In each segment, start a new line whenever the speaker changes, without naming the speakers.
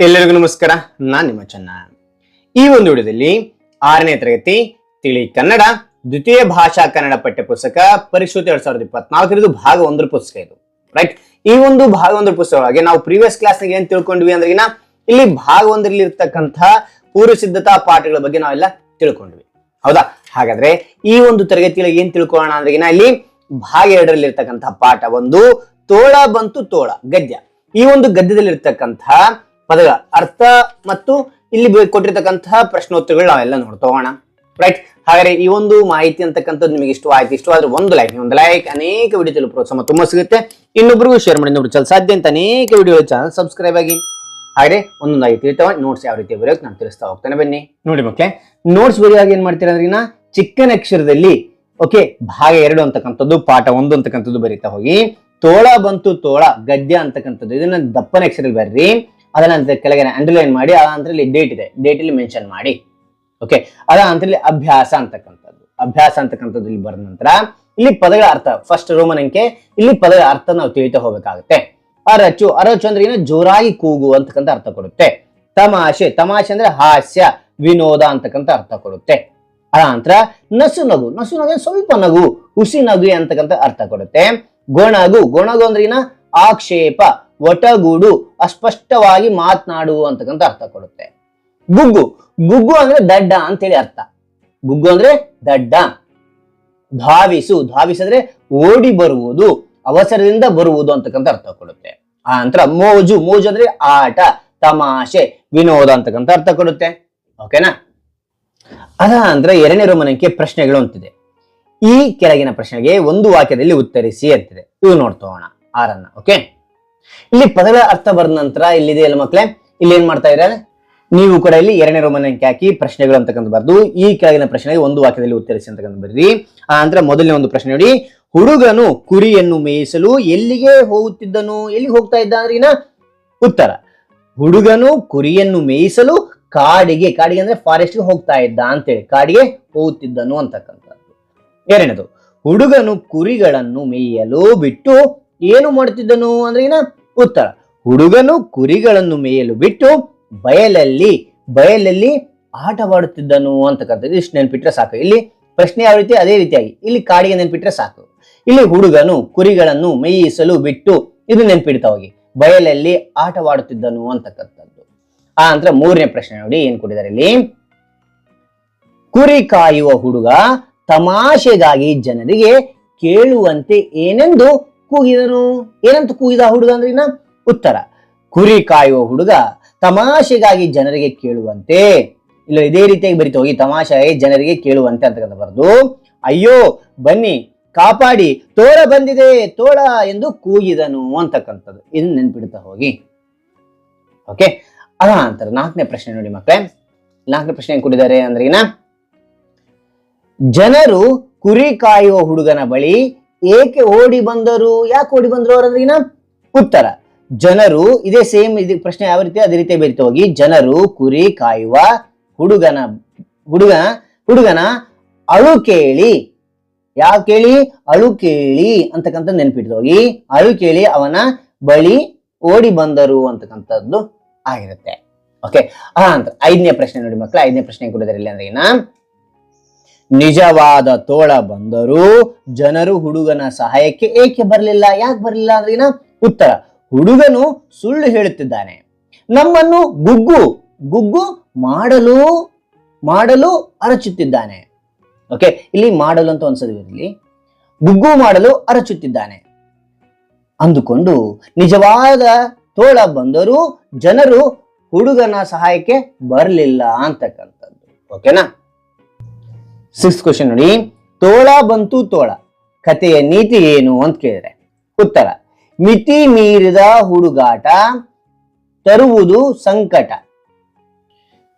ಎಲ್ಲರಿಗೂ ನಮಸ್ಕಾರ, ನಾನ್ ನಿಮ್ಮ ಚನ್ನ. ಈ ಒಂದು ವಿಡಿಯೋದಲ್ಲಿ ಆರನೇ ತರಗತಿ ತಿಳಿ ಕನ್ನಡ, ದ್ವಿತೀಯ ಭಾಷಾ ಕನ್ನಡ ಪಠ್ಯ ಪುಸ್ತಕ ಪರಿಶುದ್ಧ ಎರಡ್ ಸಾವಿರದ ಇಪ್ಪತ್ನಾಲ್ಕರದು ಭಾಗ ಒಂದರ ಪುಸ್ತಕ ಇದು. ರೈಟ್ ಈ ಒಂದು ಭಾಗ ಒಂದರ ಪುಸ್ತಕವಾಗಿ ನಾವು ಪ್ರೀವಿಯಸ್ ಕ್ಲಾಸ್ ಏನ್ ತಿಳ್ಕೊಂಡ್ವಿ ಅಂದ್ರೆ ಇಲ್ಲಿ ಭಾಗ ಒಂದರಲ್ಲಿ ಇರ್ತಕ್ಕಂಥ ಪೂರ್ವ ಸಿದ್ಧತಾ ಪಾಠಗಳ ಬಗ್ಗೆ ನಾವೆಲ್ಲ ತಿಳ್ಕೊಂಡ್ವಿ. ಹೌದಾ? ಹಾಗಾದ್ರೆ ಈ ಒಂದು ತರಗತಿಯಲ್ಲಿ ಏನ್ ತಿಳ್ಕೊಳ್ಳೋಣ ಅಂದ್ರೆ ಇಲ್ಲಿ ಭಾಗ ಎರಡರಲ್ಲಿ ಇರ್ತಕ್ಕಂಥ ಪಾಠ ಒಂದು, ತೋಳ ಬಂತು ತೋಳ, ಗದ್ಯ. ಈ ಒಂದು ಗದ್ಯದಲ್ಲಿ ಇರ್ತಕ್ಕಂಥ ಪದಗಳ ಅರ್ಥ ಮತ್ತು ಇಲ್ಲಿ ಕೊಟ್ಟಿರ್ತಕ್ಕಂತಹ ಪ್ರಶ್ನೋತ್ತರಗಳು ನಾವೆಲ್ಲ ನೋಡ್ತೋಗೋಣ ರೈಟ್ ಹಾಗಾದ್ರೆ ಈ ಒಂದು ಮಾಹಿತಿ ಅಂತಕ್ಕಂಥದ್ದು ನಿಮಗೆ ಇಷ್ಟ ಆಯ್ತು, ಇಷ್ಟವಾದ್ರೆ ಒಂದು ಲೈಕ್ ಒಂದು ಲೈಕ್ ಅನೇಕ ವಿಡಿಯೋ ಪ್ರೋತ್ಸಾಹ ತುಂಬಾ ಸಿಗುತ್ತೆ. ಇನ್ನೊಬ್ರಿಗೂ ಶೇರ್ ಮಾಡಿ ನೋಡಿ ಚಲ. ಸಾಧ್ಯ ಅಂತ ಅನೇಕ ವಿಡಿಯೋ ಚಾನಲ್ ಸಬ್ಸ್ಕ್ರೈಬ್ ಆಗಿ. ಹಾಗೆ ಒಂದೊಂದಾಗಿ ತಿಳಿತಾವ ನೋಟ್ಸ್ ಯಾವ ರೀತಿ ಬರೆಯೋಕೆ ನಾನು ತಿಳಿಸ್ತಾ ಹೋಗ್ತಾನೆ, ಬನ್ನಿ. ನೋಡಿ ಮಕ್ಕಳೇ ನೋಟ್ಸ್ ಬರೆಯುವಾಗ ಏನ್ ಮಾಡ್ತೀರಾ ಅಂದ್ರೆ ಚಿಕ್ಕನ ಅಕ್ಷರದಲ್ಲಿ ಓಕೆ ಭಾಗ ಎರಡು ಅಂತಕ್ಕಂಥದ್ದು, ಪಾಠ ಒಂದು ಅಂತಕ್ಕಂಥದ್ದು ಬರೀತಾ ಹೋಗಿ. ತೋಳ ಬಂತು ತೋಳ, ಗದ್ಯ ಅಂತಕ್ಕಂಥದ್ದು. ಇದನ್ನ ದಪ್ಪನ ಅಕ್ಷರದಲ್ಲಿ ಬರ್ರಿ. ಅದನ್ನ ಕೆಳಗೆ ಅಂಡರ್ಲೈನ್ ಮಾಡಿ, ಆ ಅಂತರಲ್ಲಿ ಡೇಟ್ ಇದೆ. ಡೇಟ್ ಇಲ್ಲಿ ಮೆನ್ಷನ್ ಮಾಡಿ. ಓಕೆ ಅದ ಅಂತರಲ್ಲಿ ಅಭ್ಯಾಸ ಅಂತಕ್ಕಂಥದ್ದು. ಅಭ್ಯಾಸ ಅಂತಕ್ಕಂಥದ್ದು ಇಲ್ಲಿ ಬರೆದ ನಂತರ, ಇಲ್ಲಿ ಪದಗಳ ಅರ್ಥ ಫಸ್ಟ್ ರೋಮನ್ ಅಂಕೆ, ಇಲ್ಲಿ ಪದಗಳ ಅರ್ಥ ನಾವು ತಿಳಿತಾ ಹೋಗಬೇಕಾಗುತ್ತೆ. ಅರಚು ಅರಚು ಅಂದ್ರೆ ಏನು? ಜೋರಾಗಿ ಕೂಗು ಅಂತಕ್ಕಂಥ ಅರ್ಥ ಕೊಡುತ್ತೆ. ತಮಾಷೆ ತಮಾಷೆ ಅಂದ್ರೆ ಹಾಸ್ಯ, ವಿನೋದ ಅಂತಕ್ಕಂಥ ಅರ್ಥ ಕೊಡುತ್ತೆ. ಅದ ನಂತರ ನಸು ನಗು ನಸು ನಗು ಸ್ವಲ್ಪ ನಗು ಹುಸಿ ನಗು ಅಂತಕ್ಕಂಥ ಅರ್ಥ ಕೊಡುತ್ತೆ. ಗೊಣಗು ಗೊಣಗು ಅಂದ್ರೆ ಏನ? ಆಕ್ಷೇಪ ಒಟಗೂಡು ಅಸ್ಪಷ್ಟವಾಗಿ ಮಾತನಾಡುವ ಅಂತಕ್ಕಂಥ ಅರ್ಥ ಕೊಡುತ್ತೆ. ಗುಗ್ಗು ಗುಗ್ಗು ಅಂದ್ರೆ ದಡ್ಡ ಅಂತೇಳಿ ಅರ್ಥ. ಗುಗ್ಗು ಅಂದ್ರೆ ದಡ್ಡ. ಧಾವಿಸು, ಧಾವಿಸಿದ್ರೆ ಓಡಿ ಬರುವುದು, ಅವಸರದಿಂದ ಬರುವುದು ಅಂತಕ್ಕಂಥ ಅರ್ಥ ಕೊಡುತ್ತೆ. ಆ ನಂತರ ಮೋಜು ಮೋಜು ಅಂದ್ರೆ ಆಟ, ತಮಾಷೆ, ವಿನೋದ ಅಂತಕ್ಕಂಥ ಅರ್ಥ ಕೊಡುತ್ತೆ. ಓಕೆನಾ ಅದ ನಂತರ ಎರಡನೇ ರೋಮನಕ್ಕೆ ಪ್ರಶ್ನೆಗಳು ಅಂತಿದೆ. ಈ ಕೆಳಗಿನ ಪ್ರಶ್ನೆಗೆ ಒಂದು ವಾಕ್ಯದಲ್ಲಿ ಉತ್ತರಿಸಿ ಅಂತಿದೆ. ಇವು ನೋಡ್ತೋಣ. ಆರನ್ನ ಓಕೆ ಇಲ್ಲಿ ಪದಗಳ ಅರ್ಥ ಬರೆದ ನಂತರ ಇಲ್ಲಿದೆ ಅಲ್ಲ ಮಕ್ಳೆ, ಇಲ್ಲಿ ಏನ್ ಮಾಡ್ತಾ ಇದ್ದಾರೆ? ನೀವು ಕೂಡ ಇಲ್ಲಿ ಎರಡನೇ ರೋಮನ್ ಅಂಕೆ ಹಾಕಿ ಪ್ರಶ್ನೆಗಳು ಅಂತಕ್ಕಂಥ ಬರ್ದು, ಈ ಕೆಳಗಿನ ಪ್ರಶ್ನೆಗೆ ಒಂದು ವಾಕ್ಯದಲ್ಲಿ ಉತ್ತರಿಸಿ ಅಂತಕ್ಕಂಥ ಬರ್ರಿ. ಆ ನಂತರ ಮೊದಲನೇ ಒಂದು ಪ್ರಶ್ನೆ ನೋಡಿ. ಹುಡುಗನು ಕುರಿಯನ್ನು ಮೇಯಿಸಲು ಎಲ್ಲಿಗೆ ಹೋಗುತ್ತಿದ್ದನು? ಎಲ್ಲಿಗೆ ಹೋಗ್ತಾ ಇದ್ದ ಅಂದ್ರೆ ಉತ್ತರ. ಹುಡುಗನು ಕುರಿಯನ್ನು ಮೇಯಿಸಲು ಕಾಡಿಗೆ ಕಾಡಿಗೆ ಅಂದ್ರೆ ಫಾರೆಸ್ಟ್ಗೆ ಹೋಗ್ತಾ ಇದ್ದ ಅಂತೇಳಿ. ಕಾಡಿಗೆ ಹೋಗುತ್ತಿದ್ದನು ಅಂತಕ್ಕಂಥದ್ದು. ಎರಡನೇದು, ಹುಡುಗನು ಕುರಿಗಳನ್ನು ಮೇಯಲು ಬಿಟ್ಟು ಏನು ಮಾಡುತ್ತಿದ್ದನು ಅಂದ್ರೆ ಏನ ಉತ್ತರ, ಹುಡುಗನು ಕುರಿಗಳನ್ನು ಮೇಯಲು ಬಿಟ್ಟು ಬಯಲಲ್ಲಿ ಬಯಲಲ್ಲಿ ಆಟವಾಡುತ್ತಿದ್ದನು ಅಂತ ಅಂತಕ್ಕಂಥದ್ದು ಇಷ್ಟು ನೆನ್ಪಿಟ್ರೆ ಸಾಕು. ಇಲ್ಲಿ ಪ್ರಶ್ನೆ ಯಾವ ರೀತಿ? ಅದೇ ರೀತಿಯಾಗಿ. ಇಲ್ಲಿ ಕಾಡಿಗೆ ನೆನ್ಪಿಟ್ರೆ ಸಾಕು. ಇಲ್ಲಿ ಹುಡುಗನು ಕುರಿಗಳನ್ನು ಮೇಯಿಸಲು ಬಿಟ್ಟು ಇದು ನೆನ್ಪಿಡ್ತಾ ಹೋಗಿ. ಬಯಲಲ್ಲಿ ಆಟವಾಡುತ್ತಿದ್ದನು ಅಂತಕ್ಕಂಥದ್ದು ಆ ನಂತರ ಮೂರನೇ ಪ್ರಶ್ನೆ ನೋಡಿ ಏನ್ ಕೊಟ್ಟಿದ್ದಾರೆ ಇಲ್ಲಿ? ಕುರಿ ಕಾಯುವ ಹುಡುಗ ತಮಾಷೆಗಾಗಿ ಜನರಿಗೆ ಕೇಳುವಂತೆ ಏನೆಂದು ಕೂಗಿದನು? ಏನಂತ ಕೂಗಿದ ಹುಡುಗ ಅಂದ್ರೆ ಇನ್ನ? ಉತ್ತರ. ಕುರಿ ಕಾಯುವ ಹುಡುಗ ತಮಾಷೆಗಾಗಿ ಜನರಿಗೆ ಕೇಳುವಂತೆ. ಇಲ್ಲ ಇದೇ ರೀತಿಯಾಗಿ ಬರೀತ ಹೋಗಿ ತಮಾಷೆ ಜನರಿಗೆ ಕೇಳುವಂತೆ ಅಂತಕ್ಕಂಥ ಬರೆದು, ಅಯ್ಯೋ, ಬನ್ನಿ, ಕಾಪಾಡಿ, ತೋಳ ಬಂದಿದೆ, ತೋಳ ಎಂದು ಕೂಗಿದನು ಅಂತಕ್ಕಂಥದ್ದು. ಇದನ್ನು ನೆನ್ಪಿಡ್ತಾ ಹೋಗಿ. ಓಕೆ, ಅದ ನಂತರ ನಾಲ್ಕನೇ ಪ್ರಶ್ನೆ ನೋಡಿ ಮಕ್ಕಳೇ. ನಾಲ್ಕನೇ ಪ್ರಶ್ನೆ ಏನ್ ಕೊಟ್ಟಿದ್ದಾರೆ ಅಂದ್ರೆ ಜನರು ಕುರಿ ಕಾಯುವ ಹುಡುಗನ ಬಳಿ ಏಕೆ ಓಡಿ ಬಂದರು? ಯಾಕೆ ಓಡಿ ಬಂದರು ಅವರದ್ರಿಗಿನ ಉತ್ತರ. ಜನರು ಇದೇ ಸೇಮ್ ಇದು ಪ್ರಶ್ನೆ ಯಾವ ರೀತಿ ಅದೇ ರೀತಿ ಬೇರೆ ಹೋಗಿ, ಜನರು ಕುರಿ ಕಾಯುವ ಹುಡುಗನ, ಹುಡುಗ, ಹುಡುಗನ ಅಳು ಕೇಳಿ. ಯಾವ ಕೇಳಿ? ಅಳು ಕೇಳಿ ಅಂತಕ್ಕಂಥ ನೆನಪಿಟ್ಟು ಹೋಗಿ. ಅಳು ಕೇಳಿ ಅವನ ಬಳಿ ಓಡಿ ಬಂದರು ಅಂತಕ್ಕಂಥದ್ದು ಆಗಿರುತ್ತೆ. ಓಕೆ ಆ ಅಂತ ಐದನೇ ಪ್ರಶ್ನೆ ನೋಡಿ ಮಕ್ಕಳು ಐದನೇ ಪ್ರಶ್ನೆ ಕೊಡಿದಾರೆ ಇಲ್ಲಿ ಅಂದ್ರೆ ನಿಜವಾದ ತೋಳ ಬಂದರೂ ಜನರು ಹುಡುಗನ ಸಹಾಯಕ್ಕೆ ಏಕೆ ಬರಲಿಲ್ಲ, ಯಾಕೆ ಬರಲಿಲ್ಲ ಅಂದ್ರೆ ಉತ್ತರ. ಹುಡುಗನು ಸುಳ್ಳು ಹೇಳುತ್ತಿದ್ದಾನೆ. ನಮ್ಮನ್ನು ಗುಗ್ಗು ಗುಗ್ಗು ಮಾಡಲು ಮಾಡಲು ಅರಚುತ್ತಿದ್ದಾನೆ. ಓಕೆ ಇಲ್ಲಿ ಮಾಡಲು ಅಂತ ಒಂದ್ಸರಿ ಇರಲಿ ಗುಗ್ಗು ಮಾಡಲು ಅರಚುತ್ತಿದ್ದಾನೆ. ಅಂದುಕೊಂಡು ನಿಜವಾದ ತೋಳ ಬಂದರೂ ಜನರು ಹುಡುಗನ ಸಹಾಯಕ್ಕೆ ಬರಲಿಲ್ಲ ಅಂತಕ್ಕಂಥದ್ದು. ಓಕೆನಾ ಸಿಕ್ಸ್ ಕ್ವಶನ್ ನೋಡಿ. ತೋಳ ಬಂತು ತೋಳ, ಕಥೆಯ ನೀತಿ ಏನು ಅಂತ ಕೇಳಿದ್ರೆ? ಉತ್ತರ, ಮಿತಿ ಮೀರಿದ ಹುಡುಗಾಟ, ತರುವುದು ಸಂಕಟ.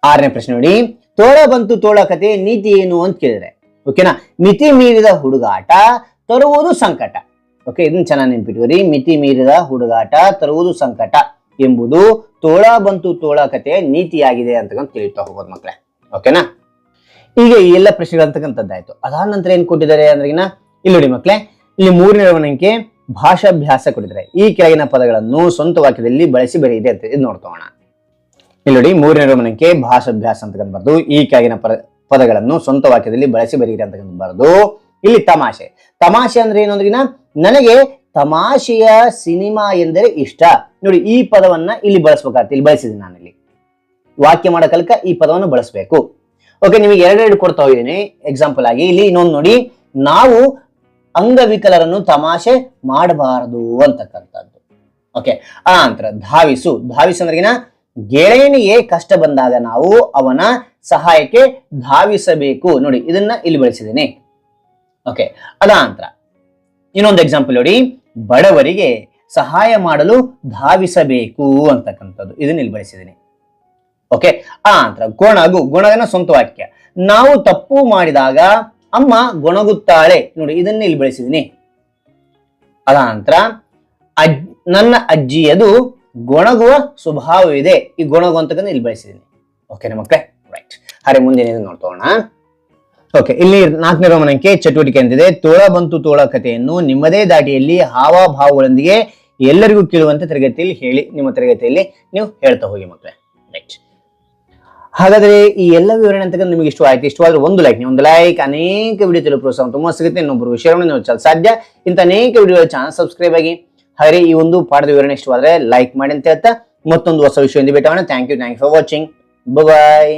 ಆರನೇ ಪ್ರಶ್ನೆ ನೋಡಿ. ತೋಳ ಬಂತು ತೋಳ ಕತೆ ನೀತಿ ಏನು ಅಂತ ಕೇಳಿದ್ರೆ? ಓಕೆನಾ ಮಿತಿ ಮೀರಿದ ಹುಡುಗಾಟ, ತರುವುದು ಸಂಕಟ. ಓಕೆ ಇದನ್ನ ಚೆನ್ನಾಗಿ ನೆನ್ಪಿಟ್ಕೋರಿ ಮಿತಿ ಮೀರಿದ ಹುಡುಗಾಟ, ತರುವುದು ಸಂಕಟ ಎಂಬುದು ತೋಳ ಬಂತು ತೋಳ ಕತೆ ನೀತಿಯಾಗಿದೆ ಅಂತ ತಿಳಿತಾ ಹೋಗೋದು ಮಕ್ಕಳೇ ಓಕೆನಾ ಈಗ ಈ ಎಲ್ಲ ಪ್ರಶ್ನೆಗಳು ಅಂತಕ್ಕಂಥದ್ದಾಯ್ತು. ಅದಾದ ನಂತರ ಏನ್ ಕೊಟ್ಟಿದ್ದಾರೆ ಅಂದ್ರೆ ಇನ್ನ ಇಲ್ಲಿ ನೋಡಿ ಮಕ್ಕಳೇ ಇಲ್ಲಿ ಮೂರನೇ ಅಂಕೆ ಭಾಷಾಭ್ಯಾಸ ಕೊಟ್ಟಿದ್ದಾರೆ. ಈ ಕೆಳಗಿನ ಪದಗಳನ್ನು ಸ್ವಂತ ವಾಕ್ಯದಲ್ಲಿ ಬಳಸಿ ಬರೆಯಿದೆ ಅಂತ ಇದು ನೋಡ್ತೋಣ ಇಲ್ಲಿ ನೋಡಿ ಮೂರನೇ ರೋಮನಕ್ಕೆ ಭಾಷಾಭ್ಯಾಸ ಅಂತಕ್ಕಂಥ ಬರೆದು, ಈ ಕೆಳಗಿನ ಪದ, ಪದಗಳನ್ನು ಸ್ವಂತ ವಾಕ್ಯದಲ್ಲಿ ಬಳಸಿ ಬರೆಯಿರಿ ಅಂತಕ್ಕಂಥ ಬರೆದು, ಇಲ್ಲಿ ತಮಾಷೆ. ತಮಾಷೆ ಅಂದ್ರೆ ಏನು ಅಂದ್ರಿನ ನನಗೆ ತಮಾಷೆಯ ಸಿನಿಮಾ ಎಂದರೆ ಇಷ್ಟ. ನೋಡಿ, ಈ ಪದವನ್ನ ಇಲ್ಲಿ ಬಳಸ್ಬೇಕಾಗ್ತದೆ ಇಲ್ಲಿ ಬಳಸಿದ್ದೀನಿ ನಾನಿಲ್ಲಿ. ವಾಕ್ಯ ಮಾಡೋ ಕಲಕ ಈ ಪದವನ್ನು ಬಳಸಬೇಕು. ಓಕೆ ನಿಮಗೆ ಎರಡೆರಡು ಕೊಡ್ತಾ ಹೋಗಿದ್ದೀನಿ. ಎಕ್ಸಾಂಪಲ್ ಆಗಿ, ಇಲ್ಲಿ ಇನ್ನೊಂದು ನೋಡಿ, ನಾವು ಅಂಗವಿಕಲರನ್ನು ತಮಾಷೆ ಮಾಡಬಾರದು ಅಂತಕ್ಕಂಥದ್ದು. ಓಕೆ ಆ ನಂತರ ಧಾವಿಸು. ಧಾವಿಸು ಅಂದ್ರಗಿನ ಗೆಳೆಯನಿಗೆ ಕಷ್ಟ ಬಂದಾಗ ನಾವು ಅವನ ಸಹಾಯಕ್ಕೆ ಧಾವಿಸಬೇಕು. ನೋಡಿ, ಇದನ್ನ ಇಲ್ಲಿ ಬಳಸಿದ್ದೀನಿ. ಓಕೆ ಅದ ನಂತರ ಇನ್ನೊಂದು ಎಕ್ಸಾಂಪಲ್ ನೋಡಿ, ಬಡವರಿಗೆ ಸಹಾಯ ಮಾಡಲು ಧಾವಿಸಬೇಕು ಅಂತಕ್ಕಂಥದ್ದು. ಇದನ್ನ ಇಲ್ಲಿ ಬಳಸಿದ್ದೀನಿ. ಓಕೆ ಆ ನಂತರ ಗೊಣಗು ಗೊಣಗನ ಸ್ವಂತ ವಾಕ್ಯ. ನಾವು ತಪ್ಪು ಮಾಡಿದಾಗ ಅಮ್ಮ ಗೊಣಗುತ್ತಾಳೆ. ನೋಡಿ, ಇದನ್ನ ಇಲ್ಲಿ ಬೆಳೆಸಿದೀನಿ. ಅದ ನಂತರ ಅಜ್, ನನ್ನ ಅಜ್ಜಿಯದು ಗೊಣಗುವ ಸ್ವಭಾವವಿದೆ. ಈ ಗೊಣಗು ಅಂತಕ್ಕಂಥ ಇಲ್ಲಿ ಬೆಳೆಸಿದೀನಿ. ಓಕೆ ಮಕ್ಕಳೇ ರೈಟ್ ಹರೇ ಮುಂದಿನ ನೋಡ್ತೋಣ ಓಕೆ ಇಲ್ಲಿ ನಾಲ್ಕನೇ ಗಮನಕ್ಕೆ ಚಟುವಟಿಕೆ ಅಂತಿದೆ. ತೋಳ ಬಂತು ತೋಳ ಕಥೆಯನ್ನು ನಿಮ್ಮದೇ ದಾಟಿಯಲ್ಲಿ ಹಾವಭಾವಗಳೊಂದಿಗೆ ಎಲ್ಲರಿಗೂ ಕೇಳುವಂತ ತರಗತಿಯಲ್ಲಿ ಹೇಳಿ, ನಿಮ್ಮ ತರಗತಿಯಲ್ಲಿ ನೀವು ಹೇಳ್ತಾ ಹೋಗಿ ಮಕ್ಕಳೇ ರೈಟ್ ಹಾಗಾದ್ರೆ ಈ ಎಲ್ಲ ವಿವರಣೆ ಅಂತಕ್ಕಂಥ ನಿಮಗೆ ಇಷ್ಟವಾಯ್ತು ಇಷ್ಟವಾದ್ರೆ ಒಂದು ಲೈಕ್ ನೀವು ಒಂದು ಲೈಕ್ ಅನೇಕ ವಿಡಿಯೋ ತಿಳಿಯಲು ಪ್ರೋತ್ಸಾಹ ತುಂಬ ಸಿಗುತ್ತೆ. ಇನ್ನೊಬ್ಬರು ವಿಷಯವನ್ನು ನೀವು ಸಾಧ್ಯ. ಇಂಥ ಅನೇಕ ವಿಡಿಯೋ ಚಾನಲ್ ಸಬ್ಸ್ಕ್ರೈಬ್ ಆಗಿ. ಹಾಗೆ ಈ ಒಂದು ಪಾಠದ ವಿವರಣೆ ಇಷ್ಟವಾದ್ರೆ ಲೈಕ್ ಮಾಡಿ ಅಂತ ಹೇಳ್ತಾ ಮತ್ತೊಂದು ಹೊಸ ವಿಷಯದಿಂದ ಭೇಟಿ thank you thank you for watching bye